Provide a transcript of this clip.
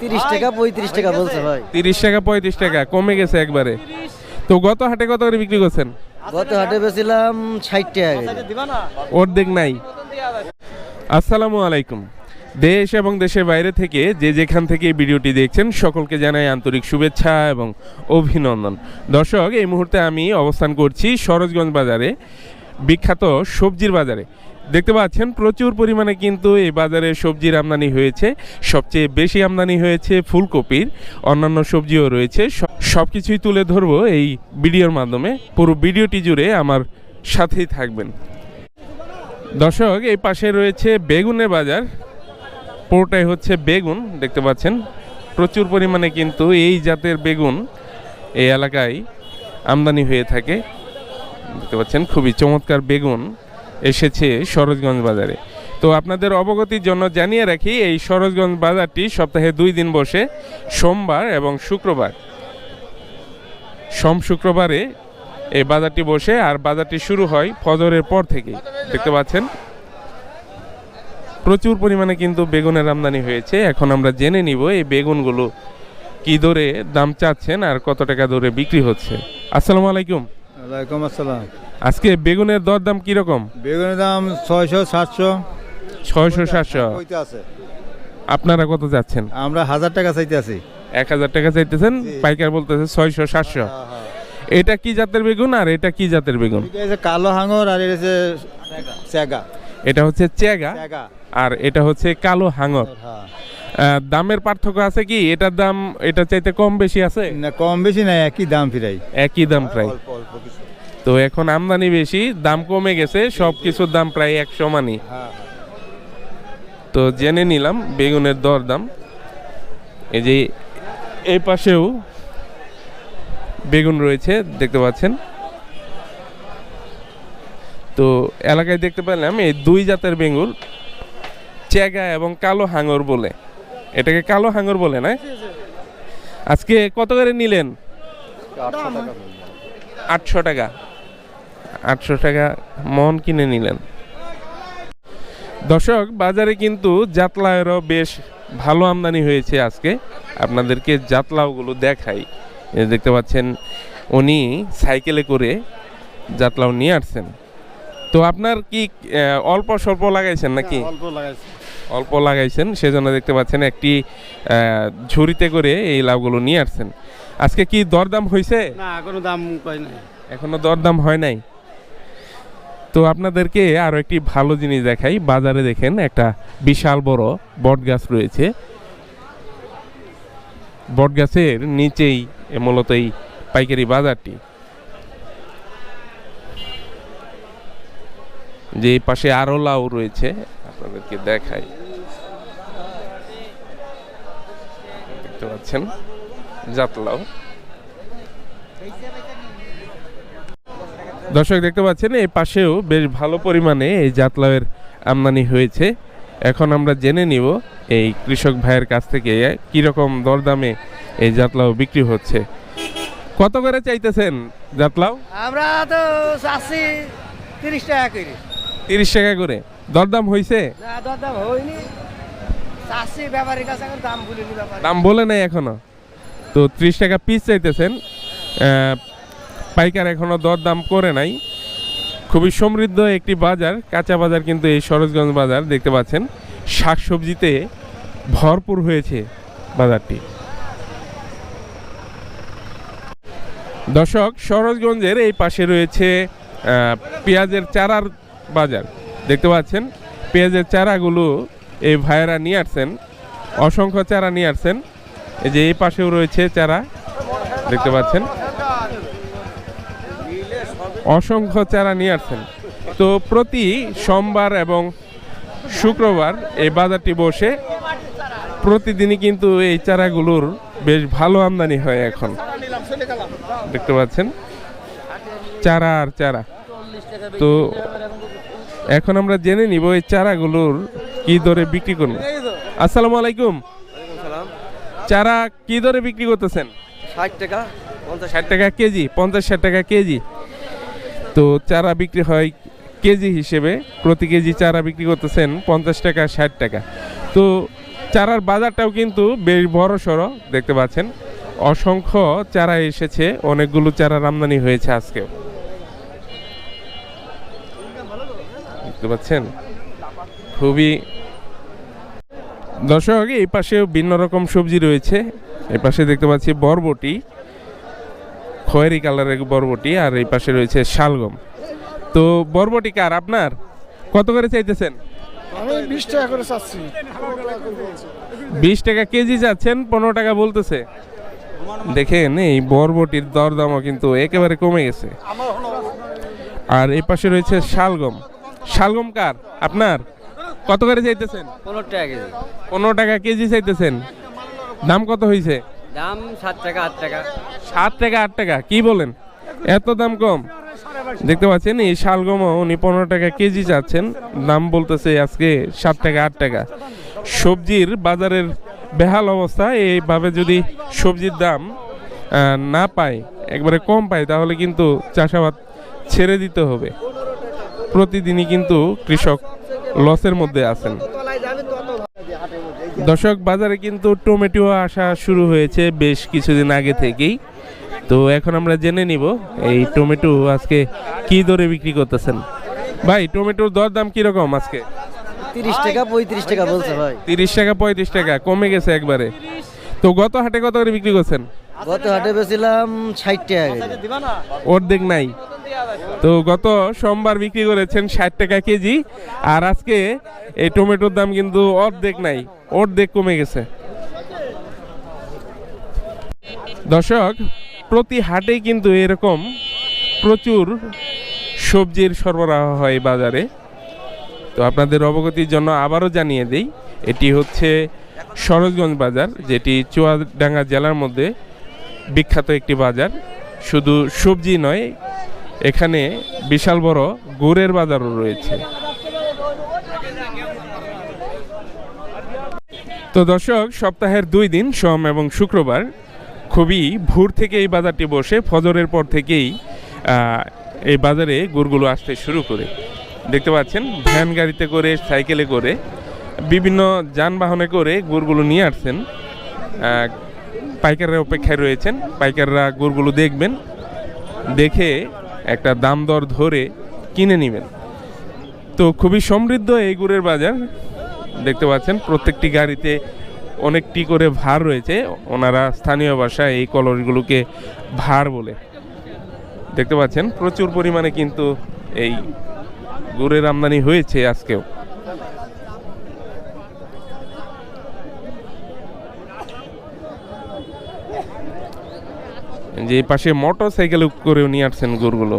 তিরিশ টাকা পঁয়ত্রিশ টাকা বলছে ভাই। তিরিশ টাকা পঁয়ত্রিশ টাকা কমে গেছে একবারে। তো গত হাটে কত করে বিক্রি করছেন? গত হাটে বেছিলাম ষাট টাকা। অর্ধেক নাই। আসসালামু আলাইকুম। দেশ এবং দেশের বাইরে থেকে যে যেখান থেকে ভিডিওটি দেখছেন সকলকে জানাই আন্তরিক শুভেচ্ছা এবং অভিনন্দন। দর্শক এই মুহূর্তে আমি অবস্থান করছি সরোজগঞ্জ বাজারে বিখ্যাত সবজির বাজারে। দেখতে পাচ্ছেন, প্রচুর পরিমাণে কিন্তু এই বাজারে সবজির আমদানি হয়েছে। সবচেয়ে বেশি আমদানি হয়েছে ফুলকপির, অন্যান্য সবজিও রয়েছে। সব কিছুই তুলে ধরবো এই ভিডিওর মাধ্যমে। পুরো ভিডিওটি জুড়ে আমার সাথেই থাকবেন। দর্শক, এই পাশে রয়েছে বেগুনের বাজার। পুরোটাই হচ্ছে বেগুন, দেখতে পাচ্ছেন। প্রচুর পরিমাণে কিন্তু এই জাতের বেগুন এই এলাকায় আমদানি হয়ে থাকে। দেখতে পাচ্ছেন, খুবই চমৎকার বেগুন। এসেছে সরোজগঞ্জ বাজারে। তো আপনাদের অবগতির জন্য জানিয়ে রাখি, এই সরোজগঞ্জ বাজারটি সপ্তাহে দুই দিন বসে, সোমবার এবং শুক্রবার। সোম শুক্রবারে এই বাজারটি বসে, আর বাজারটি শুরু হয় ফজরের পর থেকে দেখতে পাচ্ছেন? প্রচুর পরিমাণে কিন্তু বেগুনের আমদানি হয়েছে। এখন আমরা জেনে নিব এই বেগুনগুলো কি দরে দাম চাচ্ছেন আর কত টাকা দরে বিক্রি হচ্ছে। আসসালামু আলাইকুম। ওয়ালাইকুম আসসালাম। আজকে বেগুনের দর দাম কীরকম? বেগুনের দাম ছয়শো সাতশো। ছয়শো সাতশো। কইতে আছে। আপনারা কত যাচ্ছেন? আমরা হাজার টাকা চাইতে আছি। এক হাজার টাকা চাইতেছেন পাইকার বলতেছে ছয়শো সাতশো। এটা কি জাতের বেগুন আর এটা কি জাতের বেগুন? কালো হাঙর আর এটা হচ্ছে চেগা। এটা হচ্ছে চেগা আর এটা হচ্ছে কালো হাঙর। হ্যাঁ দামের পার্থক্য আছে কি? এটার দাম এটা চাইতে কম বেশি আছে? না কম বেশি না একই দাম ফিরাই। একই দাম প্রায়। তো এখন আমদানি বেশি দাম কমে গেছে সব কিছুর দাম প্রায় এক সমানই তো জেনে নিলাম বেগুনের দর দাম এই যে এই পাশেও বেগুন রয়েছে দেখতে পাচ্ছেন। তো এলাকায় দেখতে পেলাম এই দুই জাতের বেগুন চেগা এবং কালো হাঙর বলে। এটাকে কালো হাঙর বলে না? আজকে কত করে নিলেন? আটশো টাকা। আটশো টাকা মন কিনে নিলেন। দর্শক বাজারে কিন্তু জাতলায়েরও বেশ ভালো আমদানি হয়েছে আজকে। আপনাদেরকে জাতলাওগুলো দেখাই। দেখতে পাচ্ছেন উনি সাইকেলে করে জাতলাও নিয়ে আসছেন। তো আপনার কি অল্প স্বল্প লাগাইছেন নাকি? অল্প লাগাইছি। অল্প লাগাইছেন সেজন্য দেখতে পাচ্ছেন একটি আহ, ঝুড়িতে করে এই লাউগুলো নিয়ে আসছেন। আজকে কি দরদাম হয়েছে না কোনো দাম এখনও দরদাম হয় নাই? তো আপনাদেরকে আরও একটি ভালো জিনিস দেখাই। বাজারে দেখেন একটা বিশাল বড় বট গাছ রয়েছে। বট গাছের নিচেই মূলত এই পাইকারি বাজারটি। যে পাশে আরও লাউ রয়েছে, আপনাদেরকে দেখাই। দেখতে পাচ্ছেন জাতলাও দর্শক দেখতে পাচ্ছেন এই পাশেও বেশ ভালো পরিমাণে এই জাতলাওয়ের আমদানি হয়েছে। এখন আমরা জেনে নিব এই কৃষক ভাইয়ের কাছ থেকে কীরকম দরদামে এই জাতলাও বিক্রি হচ্ছে। কত করে চাইতেছেন জাতলাও? আমরা তো চাচ্ছি তিরিশ টাকা করে। তিরিশ টাকা করে। দরদাম হয়েছে না দরদাম হয়নি। চাচ্ছি ব্যাপারীর কাছে দাম বলিনি ব্যাপারী দাম বলে নাই এখনও। তো ত্রিশ টাকা পিস চাইতেছেন। পাইকার এখনও দরদাম করে নাই। খুবই সমৃদ্ধ একটি বাজার, কাঁচা বাজার কিন্তু এই সরোজগঞ্জ বাজার দেখতে পাচ্ছেন। শাকসবজিতে ভরপুর হয়েছে বাজারটি। দর্শক, সরোজগঞ্জের এই পাশে রয়েছে পেঁয়াজের চারার বাজার। দেখতে পাচ্ছেন, পেঁয়াজের চারাগুলো এই ভাইয়েরা নিয়ে আসছেন, অসংখ্য চারা নিয়ে আসছেন। এই যে এই পাশেও রয়েছে চারা, দেখতে পাচ্ছেন। অসংখ্য চারা নিয়ে আসছেন। তো প্রতি সোমবার এবং শুক্রবার এই বাজারটি বসে প্রতিদিনই কিন্তু এই চারাগুলোর বেশ ভালো আমদানি হয় এখন। দেখতে পাচ্ছেন? চারা আর চারা। তো এখন আমরা জেনে নিব এই চারাগুলোর কি দরে বিক্রি করব। আসসালামু আলাইকুম। চারা কি দরে বিক্রি করতেছেন? ষাট টাকা। ষাট টাকা কেজি, পঞ্চাশ ষাট টাকা কেজি। তো চারা বিক্রি হয় কেজি হিসেবে, প্রতি কেজি চারা বিক্রি করতেছেন পঞ্চাশ টাকা, ষাট টাকা। তো চারার বাজারটাও কিন্তু বেশ বড় সড়ো দেখতে পাচ্ছেন। অসংখ্য চারা এসেছে, অনেকগুলো চারার আমদানি হয়েছে আজকেও। দেখতে পাচ্ছেন? খুবই দর্শক, এই পাশেও ভিন্ন রকম সবজি রয়েছে। এই পাশে দেখতে পাচ্ছি বরবটি। খয়েরি কালারের বরবটি আর এই পাশে রয়েছে শালগম। তো বরবটি কার আপনার? কত করে চাইতেছেন? আমি বিশ টাকা করে চাচ্ছি। বিশ টাকা কেজি যাচ্ছেন পনেরো টাকা বলতেছে। দেখেন এই বরবটির দরদামও কিন্তু একেবারে কমে গেছে। আর এই পাশে রয়েছে শালগম। শালগম কার? আপনার? কত করে চাইতেছেন? পনেরো টাকা কেজি। পনেরো টাকা কেজি চাইতেছেন। দাম কত হয়েছে দাম সাত টাকা আট টাকা। সাত টাকা আট টাকা, কি বলেন? এত দাম কম? দেখতে পাচ্ছেন, এই শালগমও উনি পনেরো টাকা কেজি চাচ্ছেন। দাম বলতেছে আজকে সাত টাকা আট টাকা। সবজির বাজারের বেহাল অবস্থা, এইভাবে যদি সবজির দাম না পায়, একবারে কম পায়, তাহলে কিন্তু চাষাবাদ ছেড়ে দিতে হবে। প্রতিদিনই কিন্তু কৃষক লসের মধ্যে আছেন। দর্শক বাজারে কিন্তু টমেটো আসা শুরু হয়েছে বেশ কিছুদিন আগে থেকেই। তো এখন আমরা জেনে নিব এই টমেটো আজকে কি দরে বিক্রি করতেছেন। ভাই টমেটোর দর দাম কীরকম আজকে? তিরিশ টাকা পঁয়ত্রিশ টাকা বলছে ভাই। তিরিশ টাকা পঁয়ত্রিশ টাকা কমে গেছে একবারে। তো গত হাটে কত করে বিক্রি করছেন? গত হাটে বেছিলাম ষাট টাকা অর্ধেক নাই। তো গত সোমবার বিক্রি করেছেন ষাট টাকা কেজি, আর আজকে এই টমেটোর দাম কিন্তু অর্ধেক নাই, অর্ধেক কমে গেছে। দর্শক, প্রতি হাটেই কিন্তু এরকম প্রচুর সবজির সরবরাহ হয় বাজারে। তো আপনাদের অবগতির জন্য আবারও জানিয়ে দেই, এটি হচ্ছে সরোজগঞ্জ বাজার, যেটি চুয়াডাঙ্গা জেলার মধ্যে বিখ্যাত একটি বাজার। শুধু সবজি নয় এখানে বিশাল বড় গুড়ের বাজারও রয়েছে। তো দর্শক, সপ্তাহের দুই দিন, সোম এবং শুক্রবার, খুবই ভোর থেকে এই বাজারটি বসে, ফজরের পর থেকেই এই বাজারে গুড়গুলো আসতে শুরু করে। দেখতে পাচ্ছেন, ভ্যান গাড়িতে করে, সাইকেলে করে, বিভিন্ন যানবাহনে করে গুড়গুলো নিয়ে আসছেন। পাইকাররা অপেক্ষায় রয়েছেন। পাইকাররা গুড়গুলো দেখবেন, দেখে একটা দাম দর ধরে কিনে নেবেন। তো খুবই সমৃদ্ধ এই গুড়ের বাজার। দেখতে পাচ্ছেন, প্রত্যেকটি গাড়িতে অনেকটি করে ভার রয়েছে। ওনারা স্থানীয় ভাষায় এই কলরগুলোকে ভার বলে। দেখতে পাচ্ছেন, প্রচুর পরিমাণে কিন্তু এই গুড়ের আমদানি হয়েছে আজকেও। যে পাশে মোটর সাইকেল করেও নিয়ে আসছেন গুড়গুলো